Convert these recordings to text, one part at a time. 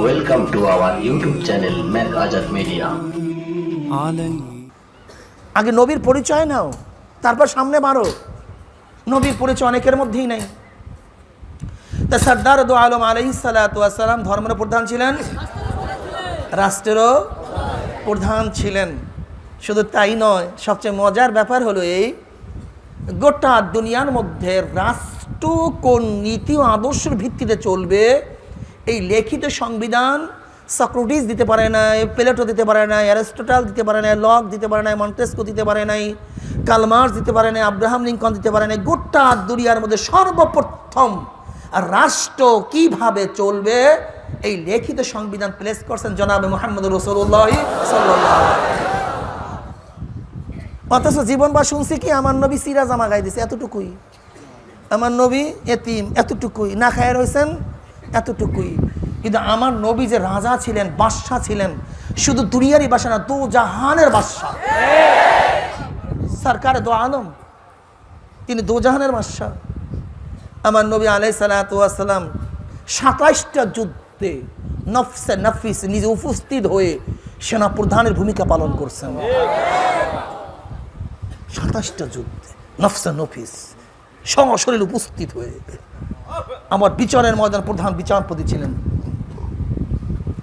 Welcome to our আগে নবীর পরিচয় নাও তারপর সামনে মারো নবীর পরিচয় অনেকের মধ্যেই নেই। তা সর্দার দু আলম আলহি সালাতাম ধর্মের প্রধান ছিলেন রাষ্ট্রেরও প্রধান ছিলেন। শুধু তাই নয় সবচেয়ে মজার ব্যাপার হলো এই গোটা দুনিয়ার মধ্যে রাষ্ট্র কোন নীতি ও আদর্শের ভিত্তিতে চলবে? এই লিখিত সংবিধান সক্রেটিস দিতে পারে নাই, প্লেটো দিতে পারে নাই অ্যারিস্টোটাল দিতে পারে নাই, লক দিতে পারে নাই, মন্টেস্কো দিতে পারে নাই, কালমার্স দিতে পারে নাই, আব্রাহাম লিঙ্কন দিতে পারে নাই, গোটা দুনিয়ার মধ্যে সর্বপ্রথম রাষ্ট্র কীভাবে চলবে? এই লিখিত সংবিধান প্লেস করছেন জনাবে মোহাম্মদ রসুল্লাহ অথচ জীবন বা শুনছি কি, আমার নবী সিরা জামা গাই দিছে, এতটুকুই। আমার নবী এতিম, এতটুকুই। না খায় রয়েছেন, এতটুকুই। কিন্তু আমার নবী যে রাজা ছিলেন, বাদশাহ ছিলেন, শুধু দুনিয়ারই বাসা না, দু জাহানের বাদশাহ। সরকার দো আলম, তিনি দু জাহানের বাদশাহ। আমার নবী আলাই সালাতাম সাতাইশটা যুদ্ধে নফসে নফিস নিজে উপস্থিত হয়ে সেনা প্রধানের ভূমিকা পালন করছেন। সাতাশটা যুদ্ধে নফসা নফিস। সরাসরি উপস্থিত হয়ে আমার বিচারের ময়দান প্রধান বিচারপতি ছিলেন।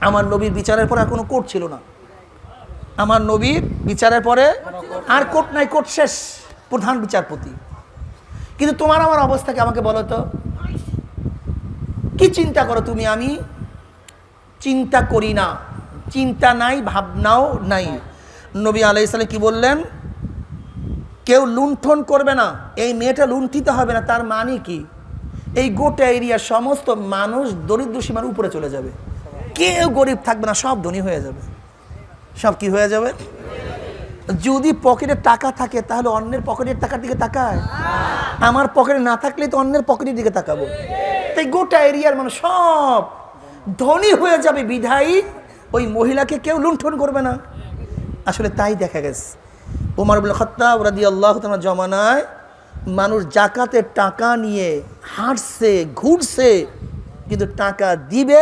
আমার নবীর বিচারের পরে আর কোনো কোর্ট ছিল না। আমার নবীর বিচারের পরে আর কোর্ট নাই, কোর্ট শেষ, প্রধান বিচারপতি। কিন্তু তোমার আমার অবস্থাকে আমাকে বলো তো? কি চিন্তা করো তুমি? আমি চিন্তা করি না। চিন্তা নাই, ভাবনাও নাই। নবী আলাইসাল্লাম কি বললেন? কেউ লুণ্ঠন করবে না, এই মেয়েটা লুণ্ঠিত হবে না, তার মানে কি? এই গোটা এরিয়ার সমস্ত মানুষ দরিদ্র সীমার উপরে চলে যাবে। কেউ গরিব থাকবে না, সব ধনী হয়ে যাবে। সব কি হয়ে যাবে? যদি পকেটে টাকা থাকে, তাহলে অন্যের পকেটের টাকার দিকে তাকায়। আমার পকেটে না থাকলে তো অন্যের পকেটের দিকে তাকাবো। তাই গোটা এরিয়ার মানুষ সব ধনী হয়ে যাবে, বিধায়ী। ওই মহিলাকে কেউ লুণ্ঠন করবে না। আসলে তাই দেখা গেছে। উমার আবুল খত্তাব রাদি আল্লাহ তোমার জমানায় মানুষ জাকাতের টাকা নিয়ে হাঁটছে, ঘুরছে, কিন্তু টাকা দিবে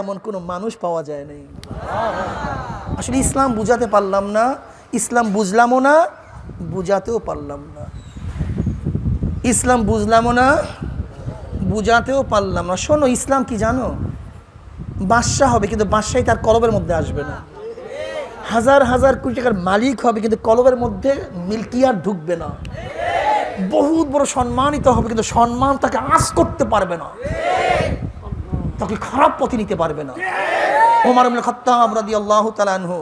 এমন কোনো মানুষ পাওয়া যায় নাই। আসলে ইসলাম বুঝাতে পারলাম না, ইসলাম বুঝলামও না, বুঝাতেও পারলাম না। ইসলাম বুঝলামও না, বুঝাতেও পারলাম না। শোনো, ইসলাম কি জানো? বাদশাহ হবে, কিন্তু বাদশাহী তার কলবের মধ্যে আসবে না। হাজার হাজার কোটি টাকার মালিক হবে, কিন্তু কলবের মধ্যে মিল্কিয়ার ঢুকবে না। বহুত বড় সম্মানিত হবে, কিন্তু সম্মান তাকে আশ করতে পারবে না। তাকে খারাপ পথে নিতে পারবে না। ওমর ইবনে খাত্তাব রাদিয়াল্লাহু তাআলা আনহু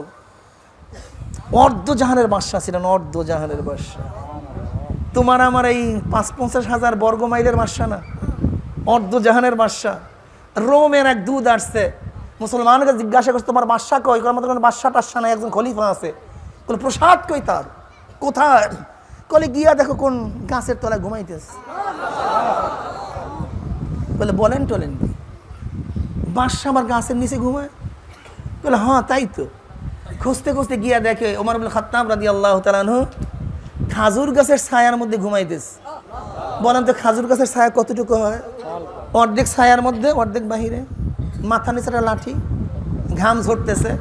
অর্ধ জাহানের বাদশা ছিলেন অর্ধ জাহানের বাদশা তোমার আমার এই পাঁচ পঞ্চাশ হাজার বর্গ মাইলের বাদশা না অর্ধ জাহানের বাদশা রোমের এক দুধ আসছে মুসলমানকে জিজ্ঞাসা করছে, তোমার বাদশা কই? করার মতো কোনো বাদশা টাদশা নাই, একজন খলিফা আছে। বলে প্রসাদ কই তার? কোথায়? কলে গিয়া দেখো কোন গাছের তলায় ঘুমাইতেছে। বলে বলেন টলেন বাদশা আমার গাছের নিচে ঘুমায়? বলে হ্যাঁ তাই তো। খুঁজতে খুঁজতে গিয়া দেখে ওমর বলে খাত্তাম রাদি আল্লাহ তালানহ খাজুর গাছের ছায়ার মধ্যে ঘুমাইতেছে। বলেন তো, খাজুর গাছের ছায়া কতটুকু হয়? অর্ধেক ছায়ার মধ্যে, অর্ধেক বাহিরে? মাথা নিচে একটা লাঠি, ঘাম ঝরতেছে,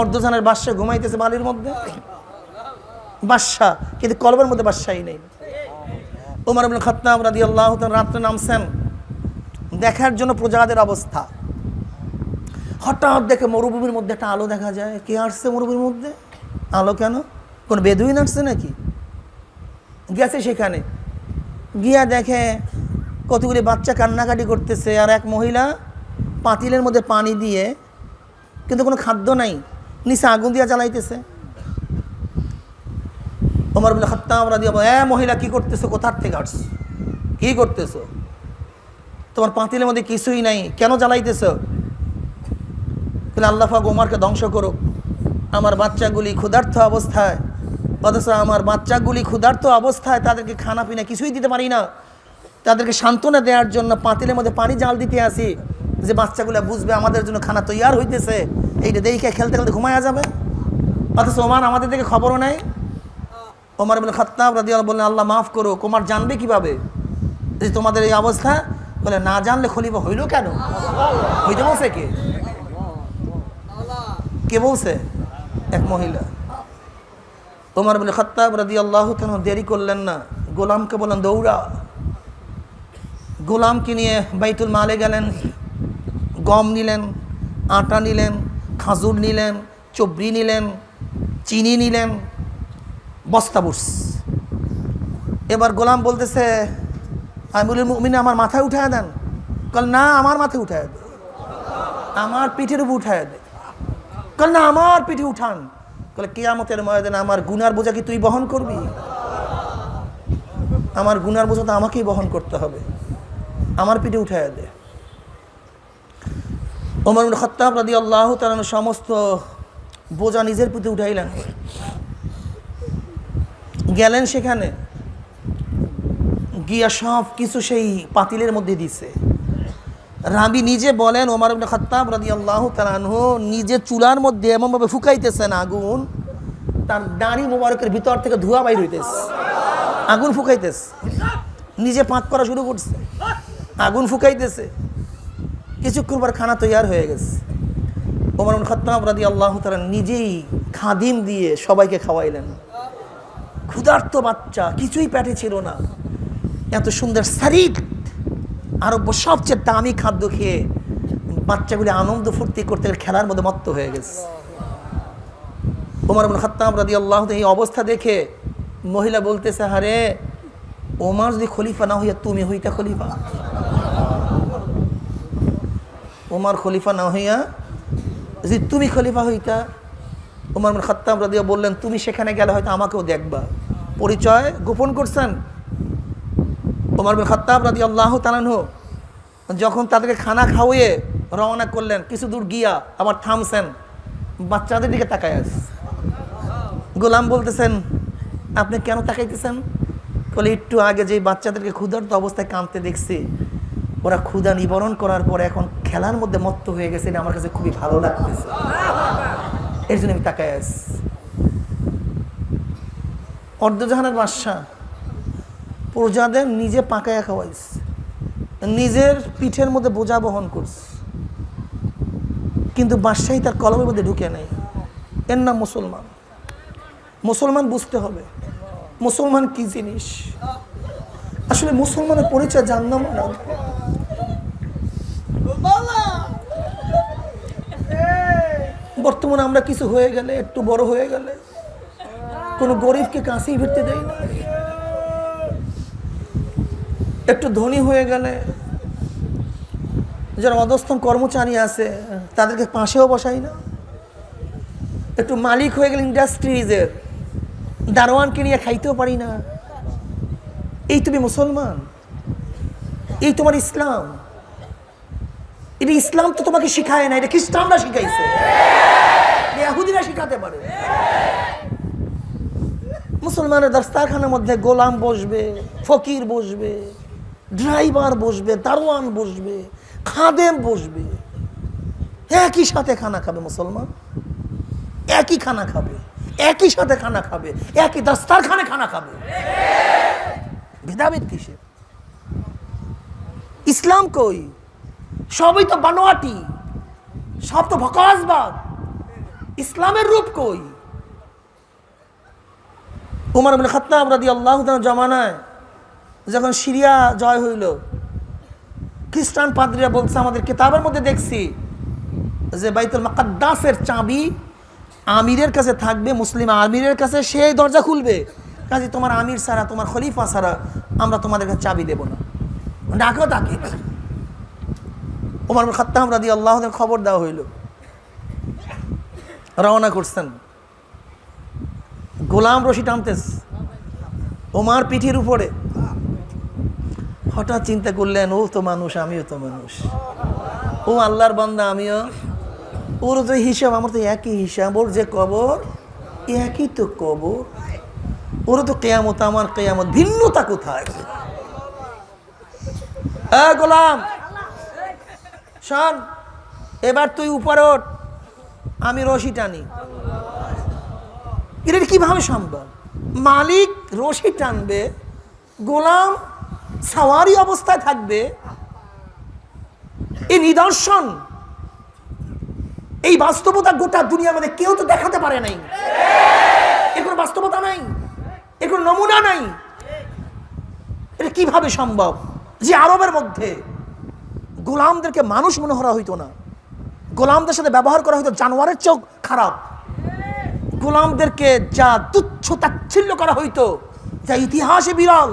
অর্ধজনের বাদশা ঘুমাইতেছে বালির মধ্যে। বাদশা কিন্তু কলবের মধ্যে বাদশাই নেই। ওমর আবুল খত্তাব রাদি আল্লাহ রাত্রে নামছেন। দেখার জন্য প্রজাদের অবস্থা। হঠাৎ দেখে মরুভূমির মধ্যে একটা আলো দেখা যায়। কে আসছে মরুভূমির মধ্যে? আলো কেন? কোন বেদুইন আসছে নাকি? গেছে সেখানে। গিয়া দেখে কতগুলি বাচ্চা কান্নাকাটি করতেছে আর এক মহিলা পাতিলের মধ্যে পানি দিয়ে, কিন্তু কোনো খাদ্য নাই, নিচে আগুন দিয়া জ্বালাইতেছে। তোমার বলে খাত্তাম আমরা দিয়ে এ মহিলা, কি করতেছো? কোথার থেকে আসছো? কি করতেছো? তোমার পাতিলের মধ্যে কিছুই নাই, কেন জ্বালাইতেছো? বলে, আল্লাহ পাক ওমারকে ধ্বংস করো আমার বাচ্চাগুলি ক্ষুধার্থ অবস্থায়, অথচ আমার বাচ্চাগুলি ক্ষুধার্থ অবস্থায় তাদেরকে খানা পিনা কিছুই দিতে পারি না। তাদেরকে সান্ত্বনা দেওয়ার জন্য পাতিলের মধ্যে পানি জাল দিতে আসি। যে বাচ্চাগুলো বুঝবে আমাদের জন্য খানা তৈয়ার হইতেছে, এইটা দেখে খেলতে খেলতে ঘুমায়া যাবে? অথচ ওমান আমাদের দিকে খবরও নেই ওমর বলে খত্তাব রাদিয়াল বললেন, আল্লাহ মাফ করো, কুমার জানবে কীভাবে? যে তোমাদের এই অবস্থা? বলে, না জানলে খলিফা হইল কেন? হইতে বলছে কে? কে বলছে? এক মহিলা। ওমর বলে খত্তাব রাদি আল্লাহ কেন দেরি করলেন না। গোলামকে বলেন দৌড়া। গোলামকে নিয়ে বাইতুল মালে গেলেন। গম নিলেন, আটা নিলেন, খাজুর নিলেন, চবরি নিলেন, চিনি নিলেন, বস্তা বুস এবার গোলাম বলতেছে, আমিরুল মুমিনে আমার মাথায় উঠায় দেন। কল, না, আমার মাথায় উঠায় দে। আমার পিঠের উপর উঠায় দে। কল, না, আমার পিঠে উঠান। কলে, কেয়ামতের ময়দানে আমার গুনার বোঝা কি তুই বহন করবি? আমার গুনার বোঝা তো আমাকেই বহন করতে হবে। আমার পিঠে উঠায় দে। ওমর খত্তাব রাদি আল্লাহ তালানো সমস্ত বোঝা নিজের প্রতি উঠাইলেন। গেলেন সেখানে। গিয়া সব কিছু সেই পাতিলের মধ্যে দিছে। রাবি নিজে বলেন, ওমর ইবনে খত্তাব রাদি আল্লাহ তালানহ নিজে চুলার মধ্যে এমনভাবে ফুকাইতেছেন আগুন, তার দাড়ি মোবারকের ভিতর থেকে ধোঁয়া বাইর হইতেছে। আগুন ফুকাইতেছে। নিজে পাক করা শুরু করছে। আগুন ফুকাইতেছে। কিছুক্ষণ পর খানা তৈয়ার হয়ে গেছে। ওমর খত্তাব রাদি আল্লাহ তালা নিজেই খাদিম দিয়ে সবাইকে খাওয়াইলেন। ক্ষুধার্ত বাচ্চা, কিছুই পেটে ছিল না। এত সুন্দর শারীর, আরব্য সবচেয়ে দামি খাদ্য খেয়ে বাচ্চাগুলি আনন্দ ফুর্তি করতে খেলার মধ্যে মত্ত হয়ে গেছে। ওমর খাত্তাব রাদি আল্লাহ এই অবস্থা দেখে মহিলা বলতেছে হারে ওমার যদি খলিফা না হইয়া তুমি হইতা খলিফা? ওমর খলিফা না হইয়া যদি তুমি খলিফা হইতা। ওমর ইবনে খাত্তাব রাদিয়া বললেন, তুমি সেখানে গেলে হয়তো আমাকেও দেখবা। পরিচয় গোপন করছেন? ওমর বিন খত্তাব রাদি আল্লাহ তালানহ যখন তাদেরকে খানা খাওয়িয়ে রওনা করলেন, কিছু দূর গিয়া আবার থামছেন। বাচ্চাদের দিকে তাকায় আস। গোলাম বলতেছেন, আপনি কেন তাকাইতেছেন? বলে, একটু আগে যে বাচ্চাদেরকে ক্ষুধার্ত অবস্থায় কাঁদতে দেখছি ওরা ক্ষুধা নিবারণ করার পরে এখন খেলার মধ্যে মত্ত হয়ে গেছে, এটা আমার কাছে খুবই ভালো লাগতেছে। এর জন্য আমি তাকায় আস অর্ধজাহানের বাদশাহ প্রজাদের নিজে পাকায়া খাওয়াইস নিজের পিঠের মধ্যে বোঝা বহন করছে, কিন্তু বাদশাহী তার কলমের মধ্যে ঢুকে নেই। এর নাম মুসলমান। মুসলমান বুঝতে হবে, মুসলমান কি জিনিস? আসলে মুসলমানের পরিচয় জানলাম না। বর্তমানে আমরা কিছু হয়ে গেলে, একটু বড় হয়ে গেলে, কোনো গরিবকে কাঁচি ফিরতে দেয় না। একটু ধনী হয়ে গেলে, যারা অধস্থন কর্মচারী আছে, তাদেরকে পাশেও বসাই না। একটু মালিক হয়ে গেলে ইন্ডাস্ট্রিজের দারোয়ানকে নিয়ে খাইতেও পারি না। এই তুমি মুসলমান? এই তোমার ইসলাম? এটা ইসলাম তো তোমাকে শিখায় না, এটা খ্রিস্টানরা শিখাইছে। শিখাতে পারে। মুসলমানের দাস্তারখানার মধ্যে গোলাম বসবে, ফকির বসবে, ড্রাইভার বসবে, দারোয়ান বসবে, খাদেম বসবে। একই সাথে খানা খাবে মুসলমান। একই খানা খাবে, একই সাথে খানা খাবে, একই দাস্তারখানে খানা খাবে। ভেদাভেদ কিসে ইসলাম কই? সবই তো বানোয়াটি, সব তো ভকাসবাদ। ইসলামের রূপ কই? উমর বিন খাত্তাব রাদি আল্লাহ জমানায় যখন সিরিয়া জয় হইল, খ্রিস্টান পাদ্রীরা বলছে, আমাদের কিতাবের মধ্যে দেখছি যে বাইতুল মাকাদ্দাসের চাবি আমিরের কাছে থাকবে, মুসলিম আমিরের কাছে সেই দরজা খুলবে। কাজে তোমার আমির ছাড়া, তোমার খলিফা ছাড়া আমরা তোমাদের কাছে চাবি দেব না। ডাকেও তাকে। ওমর খাত্তাম রাদি আল্লাহদের খবর দেওয়া হইল। রওনা করছেন। গোলাম রশি টানতেস ওমার পিঠির উপরে। হঠাৎ চিন্তা করলেন, ও তো মানুষ, আমিও তো মানুষ। ও আল্লাহর বান্দা, আমিও। ওর যে হিসাব, আমার তো একই হিসাব, ওর যে কবর, একই তো কবর। ওর তো কেয়ামত, আমার কেয়ামত, ভিন্নতা কোথায়? এ গোলাম! শোন, এবার তুই উপরে ওঠ, আমি রশি টানি। এটা কীভাবে সম্ভব? মালিক রশি টানবে, গোলাম সাওয়ারি অবস্থায় থাকবে। এই নিদর্শন, এই বাস্তবতা গোটা দুনিয়ার মধ্যে কেউ তো দেখাতে পারে নাই। এর কোনো বাস্তবতা নাই, এর কোনো নমুনা নাই। এটা কীভাবে সম্ভব? যে আরবের মধ্যে গোলামদেরকে মানুষ মনে করা হইতো না। গোলামদের সাথে ব্যবহার করা হইতো, জানোয়ারের চোখ খারাপ। গোলামদেরকে যা তুচ্ছ তাচ্ছিল্য করা হইতো, যা ইতিহাসে বিরল,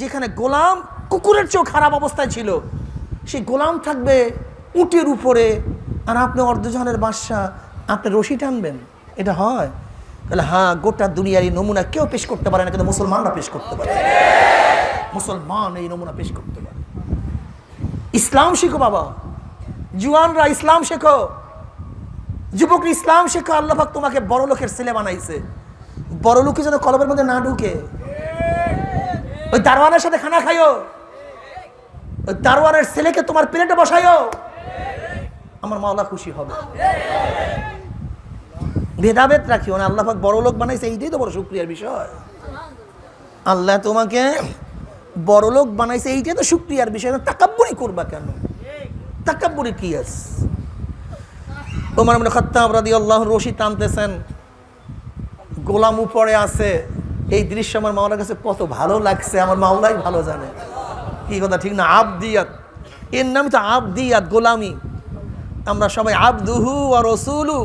যেখানে গোলাম কুকুরের চেয়েও খারাপ অবস্থায় ছিল। সেই গোলাম থাকবে উটের উপরে, আর আপনি অর্ধজনের বাদশা আপনি রশি টানবেন। এটা হয়। তাহলে হ্যাঁ গোটা দুনিয়ার এই নমুনা কেউ পেশ করতে পারে না, কিন্তু মুসলমানরা পেশ করতে পারে। মুসলমান এই নমুনা পেশ করতে পারে। ইসলাম শিখো বাবা। জুয়ানরা ইসলাম শেখো। যুবক ইসলাম শেখো আল্লাহাক তোমাকে বড় লোকের ছেলে বানাইছে। বড় লোকে যেন কলবের মধ্যে না ঢুকে। ওই দারোয়ানের সাথে খানা খাইও। ওই দারোয়ানের ছেলেকে তোমার প্লেটে বসাইও। আমার মাওলা খুশি হবে। ভেদাভেদ রাখিও না, আল্লাহ পাক বড় লোক বানাইছে, এইটাই তো বড় শুক্রিয়ার বিষয়। আল্লাহ তোমাকে বড় লোক বানাইছে, এইটাই তো শুক্রিয়ার বিষয়। তাকাব্বরি করবা কেন? তাকাব্বরি কি আছে তোমার মনে খত্তাব রাদি আল্লাহ রশি টানতেছেন, গোলাম উপরে আছে। এই দৃশ্য আমার মাওলার কাছে কত ভালো লাগছে, আমার মাওলাই ভালো জানে। কি কথা, ঠিক না? আবদিয়াত। এর নাম তো আবদিয়াত, গোলামি। আমরা সবাই আবদুহু আর রসুলু।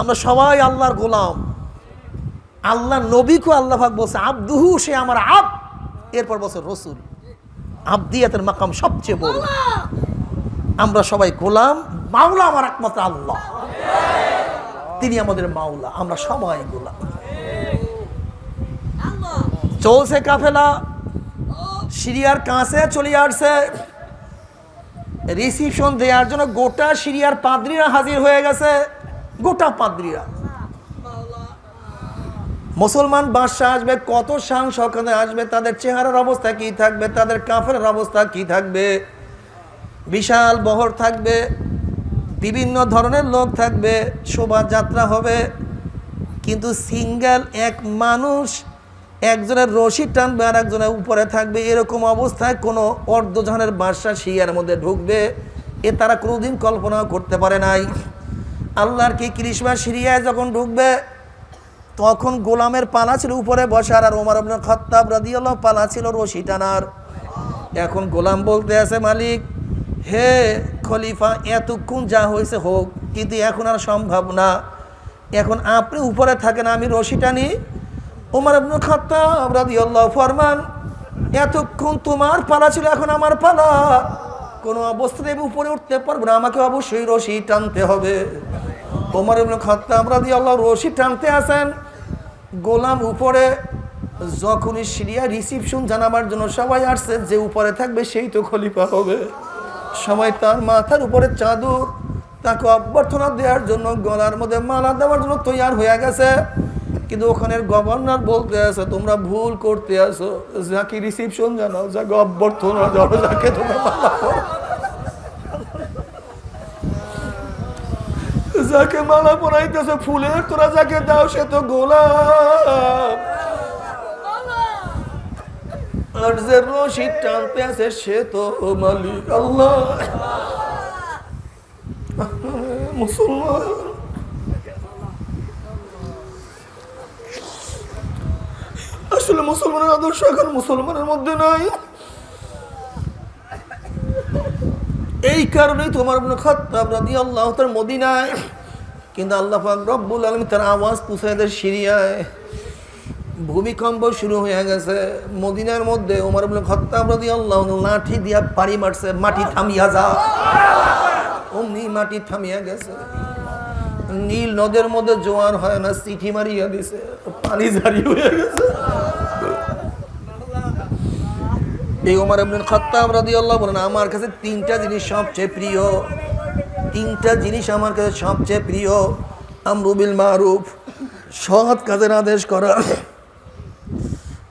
আমরা সবাই আল্লাহর গোলাম। আল্লাহ নবীকে আল্লাহ ভাগ বলছে, আবদুহু সে আমার আব। এরপর বলছে, রসুল, আবদিয়াতের মাকাম সবচেয়ে বড়। আমরা সবাই গোলাম, মাওলা আমার একমাত্র আল্লাহ। তিনি আমাদের মাওলা, আমরা সবাই গোলাম। চলছে কাফেলা। সিরিয়ার কাছে চলে আসছে। রিসিপশন দেওয়ার জন্য গোটা সিরিয়ার পাদ্রীরা হাজির হয়ে গেছে। গোটা পাদ্রীরা। মুসলমান বাদশাহ আসবে, কত শান সকালে আসবে, তাদের চেহারার অবস্থা কি থাকবে, তাদের কাফের অবস্থা কি থাকবে? বিশাল বহর থাকবে, বিভিন্ন ধরনের লোক থাকবে, শোভাযাত্রা হবে, কিন্তু সিঙ্গেল এক মানুষ, একজনের রশি টানবে আর একজনের উপরে থাকবে, এরকম অবস্থায় কোনো অর্ধজনের বাসা শিয়ার মধ্যে ঢুকবে, এ তারা কোনোদিন কল্পনা করতে পারে নাই। আল্লাহর কি ক্রিসমাস সিরিয়ায় যখন ঢুকবে তখন গোলামের পালা ছিল উপরে বসার আর ওমর আব্দুল খত্তাব রাদিয়াল্লাহ পালা ছিল রশি টানার। এখন গোলাম বলতে আছে, মালিক, হে খলিফা, এতক্ষণ যা হয়েছে হোক, কিন্তু এখন আর সম্ভব না। এখন আপনি উপরে থাকেন, আমি রশি টানি। ওমর আব্দুল খত্তাব রাদিয়াল্লাহ ফরমান, এতক্ষণ তোমার পালা ছিল, এখন আমার পালা। কোনো অবস্থাতে উপরে উঠতে পারব না, আমাকে অবশ্যই রশি টানতে হবে। ওমর ইবনে খাত্তাব রাদিয়াল্লাহু রশি টানতে আসেন। গোলাম উপরে যখনই সিরিয়া রিসিপশন জানাবার জন্য সবাই আসছে, যে উপরে থাকবে সেই তো খলিফা হবে। সবাই তার মাথার উপরে চাদর, তাকে অভ্যর্থনা দেওয়ার জন্য গলার মধ্যে মালা দেওয়ার জন্য তৈয়ার হয়ে গেছে। কিন্তু ওখানের গভর্নর বলতে আছে, তোমরা ভুল করতে আসো। যাকে রিসিপশন জানাও, যাকে অভ্যর্থনা জানো যাকে তোমরা মালা যাকে মালা পরাইতেছে, ফুলের তোরা যাকে দাও, সে তো গোলাপ। আর যে রশি টানতে আছে, সে তো মালিক আল্লাহ। মুসলমান। আসলে মুসলমানের আদর্শ এখন মুসলমানের মধ্যে নাই। এই কারণেই তোমার ইবনে খাত্তাব রাদিয়াল্লাহু তার মদিনায় কিন্তু আল্লাহ রব্বুল আলামিন তার আওয়াজ পৌঁছায় দেয় সিরিয়ায় ভূমিকম্প শুরু হয়ে গেছে। মদিনার মধ্যে ওমর ইবনে খাত্তাব রাদিয়াল্লাহু আনহু লাঠি দিয়া পাড়ি মারছে, মাটি থামিয়া যা। অমনি মাটি থামিয়া গেছে। নীল নদের মধ্যে জোয়ার হয় না, চিঠি মারিয়া দিছে, পানি জারি হয়ে গেছে। এই ওমর আব্দুল খাত্তাব রাদিয়াল্লাহু বলেন, আমার কাছে তিনটা জিনিস সবচেয়ে প্রিয়। তিনটা জিনিস আমার কাছে সবচেয়ে প্রিয়। আমরুবিল মারুফ, সৎ কাজের আদেশ করা,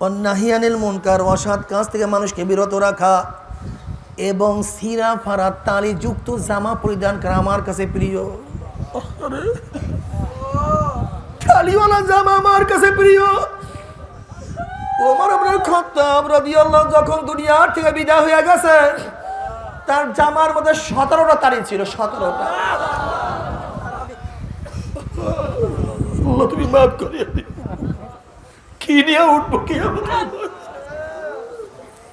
অন্যাহিয়ানিল মুনকার, অসৎ কাজ থেকে মানুষকে বিরত রাখা এবং সিরা ফারা তালিযুক্ত জামা পরিধান করা আমার কাছে প্রিয়। জামা আমার কাছে প্রিয়। খাত্তাব রাদিয়াল্লাহু যখন দুনিয়ার থেকে বিদায় হয়ে গেছে তার জামার মধ্যে সতেরোটা তারিখ ছিল সতেরোটা তুমি মাফ করিয়া। কি নিয়ে উঠবো কি